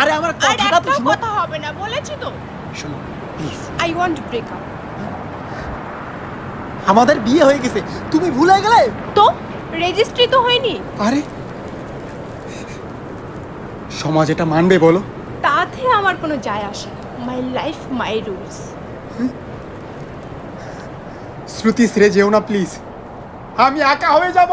আরে আমার কথাটা তো শোনো। কথা হবে না বলেছি তো। শোনো please I want to break up আমাদের বিয়ে হয়ে গেছে তুমি ভুলে গেলে? তো রেজিস্ট্রি তো হয়নি। আরে সমাজ এটা মানবে বলো। তাতে আমার কোনো যায় আসে মাই লাইফ মাই রুলস শ্রুতি ছেড়ে যেও না প্লিজ আমি একা হয়ে যাব।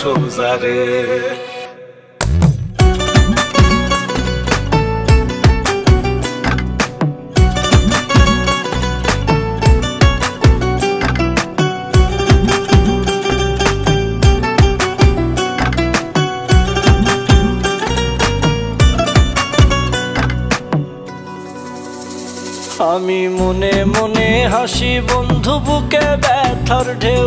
সোজা রে আমি মনে মনে হাসি বন্ধু বুকে ব্যথার ঢেউ।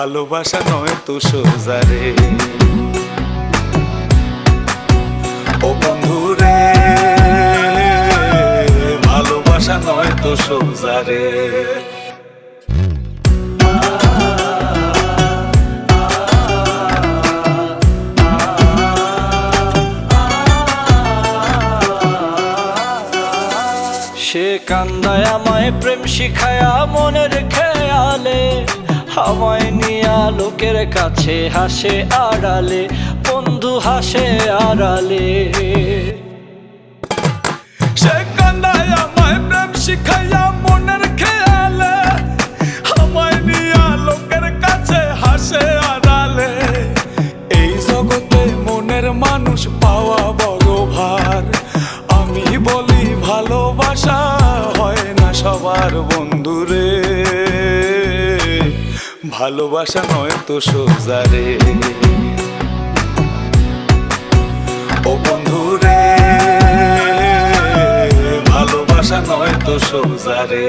ভালোবাসা নয় তো সোজা রে। ও বন্ধুরে ভালোবাসা নয় তো সোজা রে। সে কান্দায় আমায় প্রেম শিখায়া মনের খেয়ালে আমায় নিয়া লোকের কাছে হাসে আড়ালে, বন্ধু হাসে আড়ালে। সে কান্দায় আমায় শিখাইয়া মনের খেয়ালে, আমায় লোকের কাছে হাসে আড়ালে। এই জগতে মনের মানুষ পাওয়া বড় আমি বলি ভালোবাসা হয় না সবার বন্ধুরে। ভালোবাসা নয় তো সোজা রে। ও বন্ধু রে ভালোবাসা নয় তো সোজা রে।